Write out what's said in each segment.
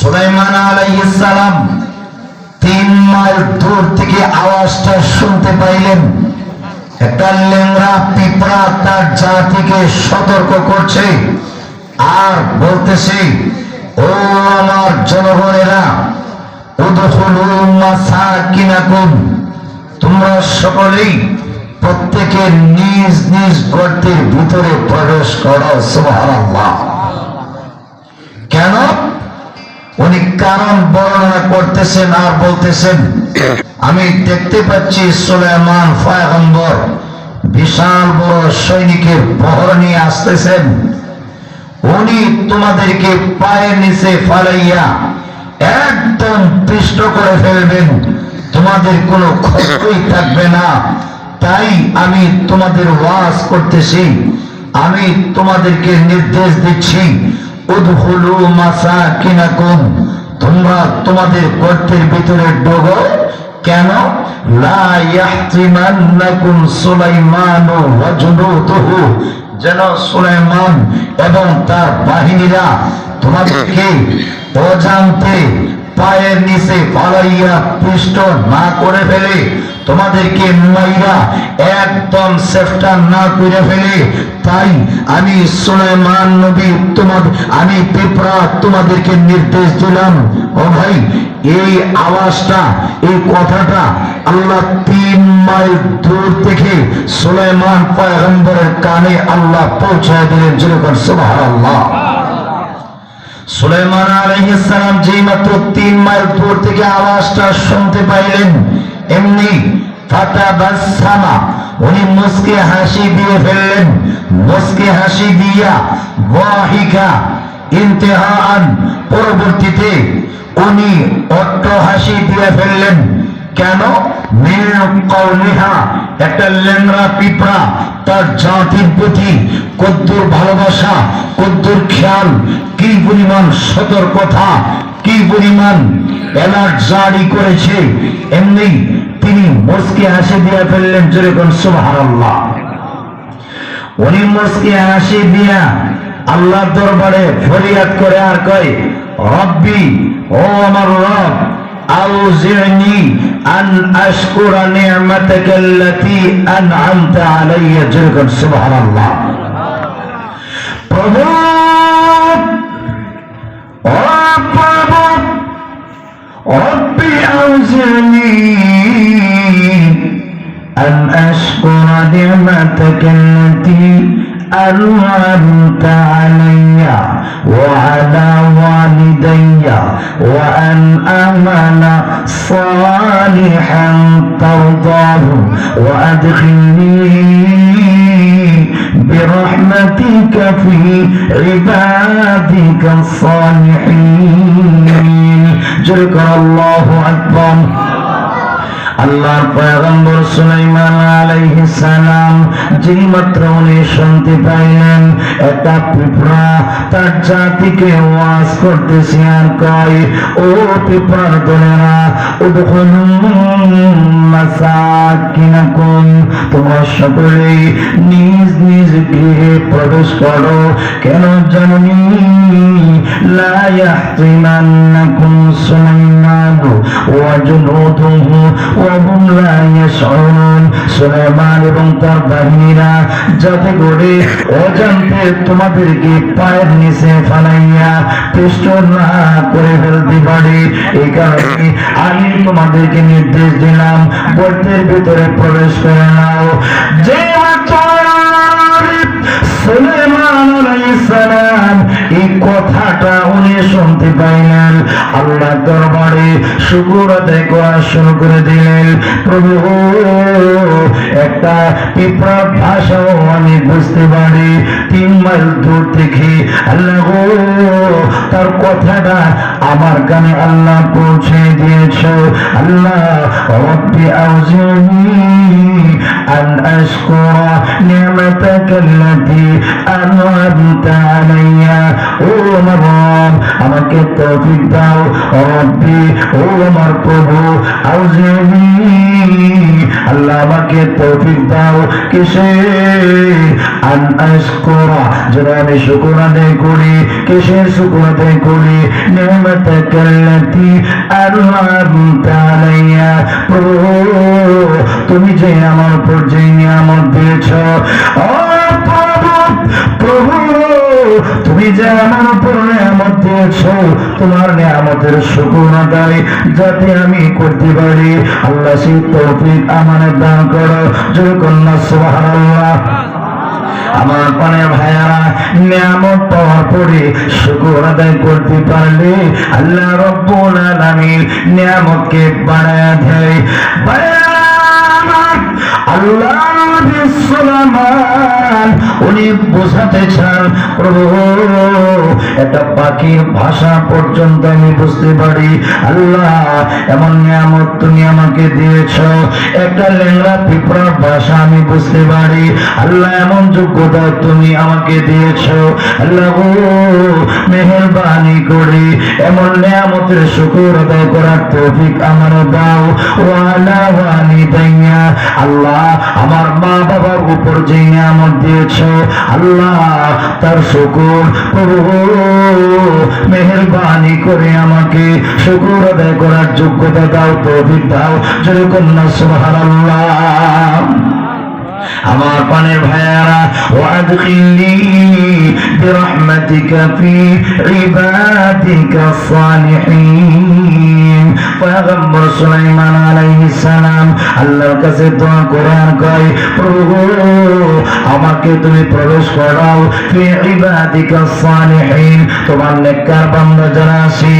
সুলাইমান আলাইহিস তিন মাইল দূর থেকে আওয়াজটা শুনতে পাইলেন। একটা লেংরা পিঁপড়া তার জাতিকে সতর্ক করছে আর বলতেছে, ও আমার জনগণেরা তোমরা সকলেই প্রত্যেকে নিজ নিজ গর্তের ভিতরে প্রবেশ করো, সুবহানাল্লাহ কেন উনি কারণ বর্ণনা করতেছেন আর বলতেছেন, আমি দেখতে পাচ্ছি সুলেমান পয়গম্বর বিশাল বড় সৈনিকের বহর নিয়ে আসতেছেন। উনি তোমাদেরকে পায়ের নিচে ফালাইয়া একদম পিষ্ট করে ফেলবেন, তোমাদের কোনো ক্ষতি থাকবে না। তাই আমি তোমাদের ওয়াজ করতেছি, আমি তোমাদেরকে নির্দেশ দিচ্ছি। তোমরা তোমাদের গর্তের ভিতরে ডোবো। কেন? যেন সুলাইমান এবং তার বাহিনীরা তোমাদেরকে অজান্তে পায়ের নিচে ফালাইয়া পৃষ্ঠ না করে ফেলে, তোমাদেরকে মাইরা একদম সেফটা না করে ফেলে। তাই আমি সুলাইমান নবী তোমাদের আমি পিঁপড়া তোমাদেরকে নির্দেশ দিলাম। ও ভাই, এই আওয়াজটা, এই কথাটা আল্লাহ তিন মাইল দূর থেকে সুলাইমান পয়গম্বরের কানে আল্লাহ পৌঁছায় দিলেন। যেরকম সুবহানাল্লাহ। সুলাইমান আলাইহিস যে যেই মাত্র তিন মাইল দূর থেকে আওয়াজটা শুনতে পাইলেন, এমনি উনি মুসকে হাসি দিয়ে ফেললেন। মুসকে হাসি দিয়া ওয়াহিকা ইন্তেহান পরবর্তীতে উনি অট্ট হাসি দিয়ে ফেললেন। কেন? একটা লেংরা পিঁপড়া, তার জাতির প্রতি কদ্দুর ভালোবাসা, কদ্দুর খেয়াল, কি পরিমাণ সতর্কতা, কি পরিমাণ অ্যালার্ট করেছে, এমনি তিনি মুসকে হাসি দিয়ে ফেললেন যেরকম সুবহানাল্লাহ। উনি দিয়া আল্লাহর দরবারে ফরিয়াদ করে আর কয়, রব্বি, ও আমার রব أوزعني أن أشكر نعمتك التي أنعمت علي جرقا سبحان الله প্রভু ও প্রভু ربي أوزعني أن أشكر نعمتك التي أنعمت علي وعلى والدي وأن أعمل صالحا ترضاه وأدخلني برحمتك في عبادك الصالحين. جزاك الله أكبر. আল্লাহর পয়গম্বর সুলাইমান আলাইহিস সালাম যেই মাত্র উনি শান্তি পাইলেন। একটা পিঁপড়া তার জাতিকে ওয়াজ করতেছে আর কয়, ও পিঁপড়ার দলেরা সকলেই নিজ নিজ গৃহে প্রবেশ করো। কেন জানি লা ইয়াহতিমান্নাকুম সুলাইমান সুলাইমান এবং তার বাহিনীরা যাতে করে অজান্তে তোমাদেরকে পায়ের নিচে ফালাইয়া পিষ্ট না করে ফেলতে পারে। এই কারণে আমি তোমাদেরকে নির্দেশ দিলাম, গর্তের ভিতরে প্রবেশ করে নাও। যে শুকুর আদায় করা শুরু করে দিলেন। প্রভু, একটা পিঁপড়া ভাষাও আমি বুঝতে পারি। তিন মাইল দূর থেকে আল্লাহ তার কথাটা আমার কানে আল্লাহ পৌঁছে দিয়েছ আল্লাহ রব্বি আউজিনি أن أشكر نعمتك التي أنعمت علي ও আমার রব আমাকে তৌফিক দাও দাও ও রব্বি ও আমার প্রভু আউজিনি আল্লাহ আমাকে তৌফিক দাও কিসে আন আশকুরা যেন আমি শুকর আদায় করি কিসের শুকর নিয়মতাকা আল্লাতি আনআমতা আলাইয়া প্রভু তুমি যে আমার উপর যে নিয়ামত দিয়েছ প্রভু তুমি যে আমার উপর নিয়ামত দিয়েছ, তোমার নিয়ামতের শুকুর আদায় যাতে আমি করতে পারি। আল্লাহ সেই তৌফিক আমার দান করো। জয় কন্যা সুবহানাল্লাহ। আমার পানে ভাইয়ারা নিয়ামত পাওয়ার পরে শুকুর আদায় করতে পারলে আল্লাহ রব্বুল আলামিন নিয়ামতকে বাড়ায় দেয়। আমার, আল্লাহ নবী সুলাইমান বোঝাতে চান প্রভু, একটা পাখির ভাষা পর্যন্ত আমি বুঝতে পারি। আল্লাহ, এমন নিয়ামত তুমি আমাকে দিয়েছ। একটা লেংড়া পিঁপড়ার ভাষা আমি বুঝতে পারি। আল্লাহ, এমন যোগ্যতা তুমি আমাকে দিয়েছ। আল্লাহ, মেহরবানি করে। এমন নিয়ামতের শুকুর আদায় করার তৌফিক আমার দাও। ওয়ালা দাইয়া আল্লাহ, আমার মা বাবার উপর যে নিয়ামত দিয়েছ আল্লাহ তার শুকুর। মেহরবানি করে আমাকে শুকুর আদায় করার যোগ্যতা দাও, তৌফিক দাও, যেরকম না, সুবহানাল্লাহ। আমার পানের ভাইয়ারা, ওয়াদখিলনি বিরহমাতিকা ফি ইবাদিকা সালিহিন। পয়গম্বর সুলাইমান আলাইহিস সালাম আল্লাহর কাছে দোয়া করার কয়, প্রভু, আমাকে তুমি প্রবেশ করাও ফি ইবাদিকা সালিহিন, তোমার নেককার বান্দা যারা আছি।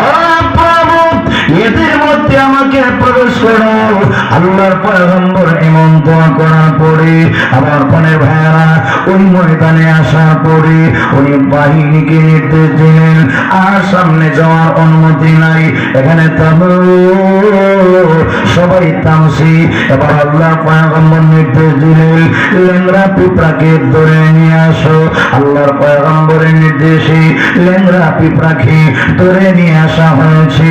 ও প্রভু এদের মধ্যে আমাকে প্রবেশ করাও আল্লাহর পয়গম্বর এমন দোয়া করার পরে আমার পনেরো ভাইয়ারা ওই ময়দানে আসার পরে উনি বাহিনীকে নির্দেশ দিলেন, আর সামনে যাওয়ার অনুমতি নাই, এখানে থামো। সবাই থামছি। এবার আল্লাহ পয়গম্বর নির্দেশ দিলেন লেংরা পিঁপড়াকে ধরে নিয়ে আসো। আল্লাহর পয়গম্বরের নির্দেশে লেংরা পিঁপড়াকে ধরে নিয়ে আসা হয়েছে।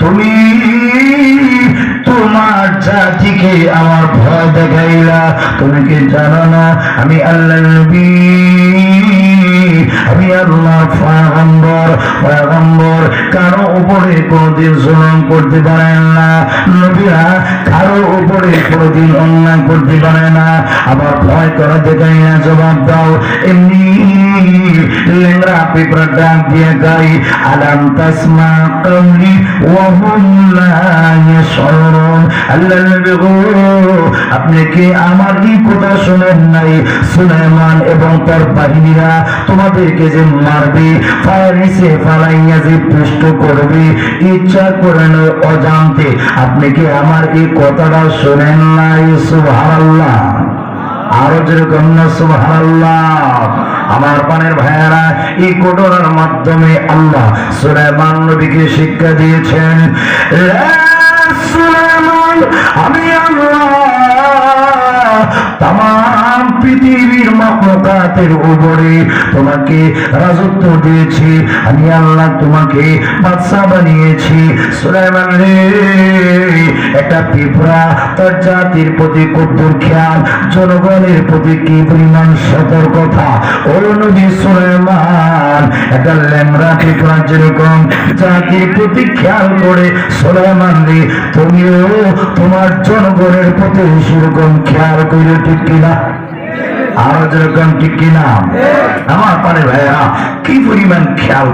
তুমি তোমার আমার ভয় দেখাইলা তুমি কি জানো না আমি আল্লাহ নবী কারও উপরে কোনদিন করতে পারেন না। নবীরা কারও উপরে কোনদিন অন্যায় করতে পারে না। আবার ভয় করা দেখাই না, জবাব দাও। এমনি লেংরা পিঁপড়া ডাক দিয়ে গাই, আলাম তাসমা কওলি ওয়া হুম লা ইয়াশউরুন। আল্লাহ নবী গো, আপনি কি আমার এই কথা শুনেন নাই? সুলাইমান এবং তার বাহিনীরা তোমাদেরকে যে মারবে ফালাইয়া যে পুষ্ট করবে, ইচ্ছা করে নয় অজান্তে। আপনি কি আমার এই কথাটা শুনেন নাই? আরও যেরকম আমার পানের ভাইয়ারা, এই ঘটনার মাধ্যমে আল্লাহ সুলাইমান নবীকে শিক্ষা দিয়েছেন। আমি আল্লাহ। তাম পৃথিবীর মখলুকাতের উপরে তোমাকে রাজত্ব দিয়েছি। আমি আল্লাহ তোমাকে বাদশা বানিয়েছি। সুলাইমান রে, একটা পিঁপড়া তার জাতির প্রতি কদ্দুর খেয়াল, জনগণের প্রতি কি পরিমাণ সতর্কতা? সুলাইমান, একটা যেরকম জাতির প্রতি খেয়াল করে, সুলাইমান রে, তুমিও তোমার জনগণের প্রতি সেরকম খেয়াল করে ঠিক কিনা? আরও যেরকম ঠিক কিনা? আমার পারে ভাইয়া কি পরিমাণ খেয়াল